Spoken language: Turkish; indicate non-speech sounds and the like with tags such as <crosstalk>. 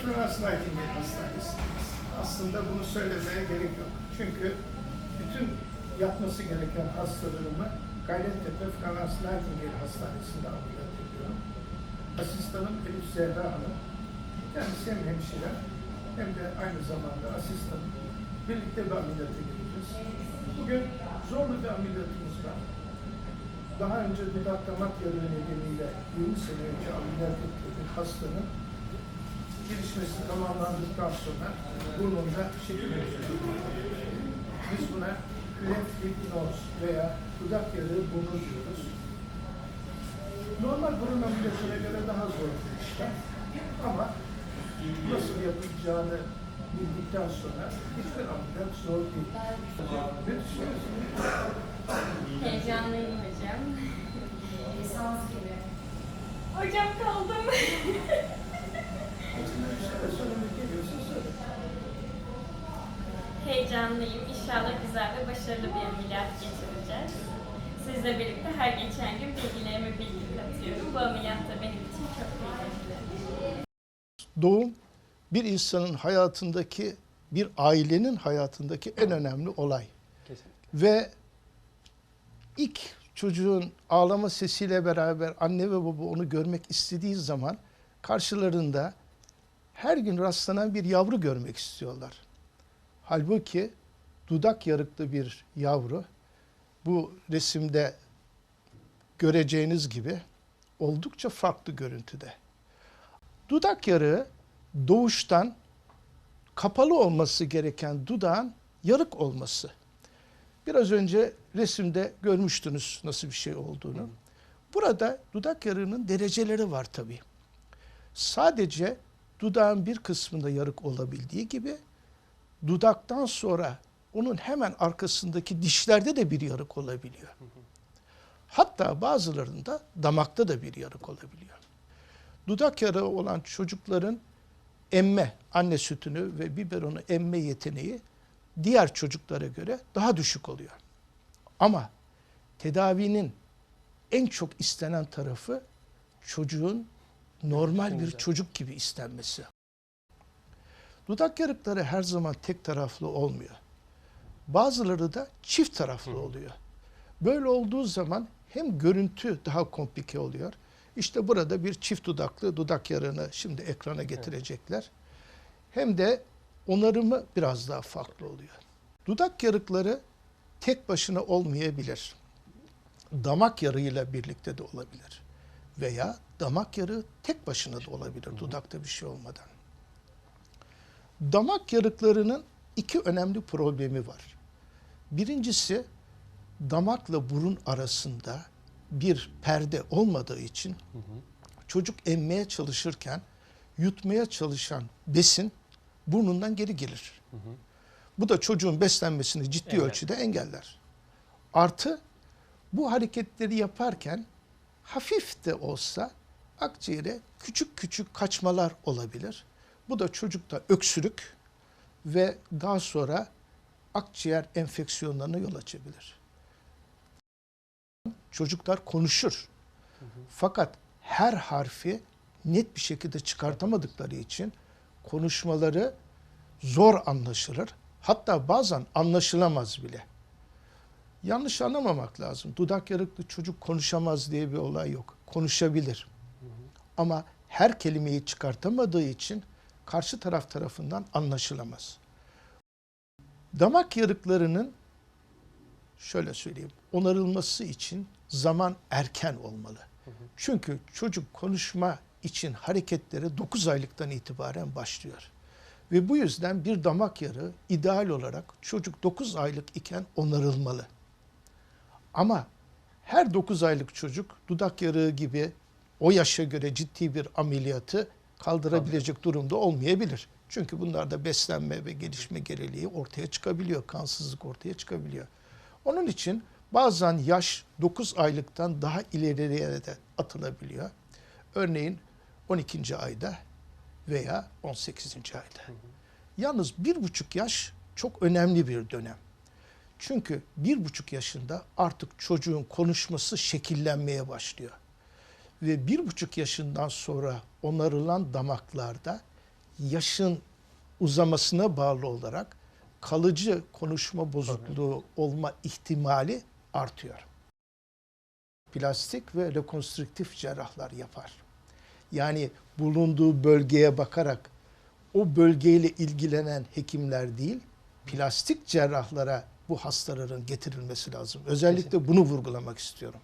Florence Nightingale Hastanesi'ndeyiz. Aslında bunu söylemeye gerek yok. Çünkü bütün yapması gereken hastalarımı Gayrettepe Florence Nightingale Hastanesi'nde ameliyat ediyorum. Asistanım Elif Zehra Hanım. Kendisi hem hemşire hem de aynı zamanda asistanım. Birlikte bir ameliyata gireceğiz. Bugün zorlu bir ameliyatımız var. Daha önce dudak damak yarığı nedeniyle 20 sene önce ameliyat ettiği bir hastanın gelişmesi tamamlandıktan sonra burnunda şekil oluşuyor. Biz buna cleft lip nose veya dudak yarığı burnu diyoruz. Normal burun ameliyatına göre daha zor bir işlem. Ama nasıl yapılacağını bildikten sonra hiçbir ameliyat zor değil. Ne düşünüyorsunuz? Heyecanlıyım hocam. <laughs> Lisans gibi. Hocam kaldım. <laughs> Heyecanlıyım. İnşallah güzel ve başarılı bir ameliyat geçireceğiz. Sizle birlikte her geçen gün bilgilerime bilgi katıyorum. Bu ameliyat da benim için çok kıymetli. Doğum bir insanın hayatındaki, bir ailenin hayatındaki en önemli olay. Ve ilk çocuğun ağlama sesiyle beraber anne ve baba onu görmek istediği zaman karşılarında her gün rastlanan bir yavru görmek istiyorlar. Halbuki dudak yarıklı bir yavru bu resimde göreceğiniz gibi oldukça farklı görüntüde. Dudak yarığı doğuştan kapalı olması gereken dudağın yarık olması. Biraz önce resimde görmüştünüz nasıl bir şey olduğunu. Burada dudak yarığının dereceleri var tabii. Sadece dudağın bir kısmında yarık olabildiği gibi dudaktan sonra onun hemen arkasındaki dişlerde de bir yarık olabiliyor. Hatta bazılarında damakta da bir yarık olabiliyor. Dudak yarığı olan çocukların emme, anne sütünü ve biberonu emme yeteneği diğer çocuklara göre daha düşük oluyor. Ama tedavinin en çok istenen tarafı çocuğun normal bir çocuk gibi istenmesi. Dudak yarıkları her zaman tek taraflı olmuyor. Bazıları da çift taraflı oluyor. Böyle olduğu zaman hem görüntü daha komplike oluyor. İşte burada bir çift dudaklı dudak yarığını şimdi ekrana getirecekler. Hem de onarımı biraz daha farklı oluyor. Dudak yarıkları tek başına olmayabilir. Damak yarığıyla birlikte de olabilir. Veya damak yarığı tek başına da olabilir dudakta bir şey olmadan. Damak yarıklarının iki önemli problemi var. Birincisi damakla burun arasında bir perde olmadığı için çocuk emmeye çalışırken yutmaya çalışan besin burnundan geri gelir. Bu da çocuğun beslenmesini ciddi Evet. ölçüde engeller. Artı bu hareketleri yaparken hafif de olsa akciğere küçük küçük kaçmalar olabilir. Bu da çocukta öksürük ve daha sonra akciğer enfeksiyonlarına yol açabilir. Çocuklar konuşur. Fakat her harfi net bir şekilde çıkartamadıkları için konuşmaları zor anlaşılır. Hatta bazen anlaşılamaz bile. Yanlış anlamamak lazım. Dudak yarıklı çocuk konuşamaz diye bir olay yok. Konuşabilir. Ama her kelimeyi çıkartamadığı için karşı taraf tarafından anlaşılamaz. Damak yarıklarının şöyle söyleyeyim, onarılması için zaman erken olmalı. Çünkü çocuk konuşma için hareketleri 9 aylıktan itibaren başlıyor. Ve bu yüzden bir damak yarığı ideal olarak çocuk 9 aylık iken onarılmalı. Ama her 9 aylık çocuk dudak yarığı gibi o yaşa göre ciddi bir ameliyatı kaldırabilecek durumda olmayabilir. Çünkü bunlarda beslenme ve gelişme geriliği ortaya çıkabiliyor, kansızlık ortaya çıkabiliyor. Onun için bazen yaş 9 aylıktan daha ileriye de atılabiliyor. Örneğin 12. ayda veya 18. ayda. Yalnız bir buçuk yaş çok önemli bir dönem. Çünkü bir buçuk yaşında artık çocuğun konuşması şekillenmeye başlıyor. Ve bir buçuk yaşından sonra onarılan damaklarda yaşın uzamasına bağlı olarak kalıcı konuşma bozukluğu olma ihtimali artıyor. Plastik ve rekonstrüktif cerrahlar yapar. Yani bulunduğu bölgeye bakarak o bölgeyle ilgilenen hekimler değil, plastik cerrahlara bu hastaların getirilmesi lazım. Özellikle bunu vurgulamak istiyorum.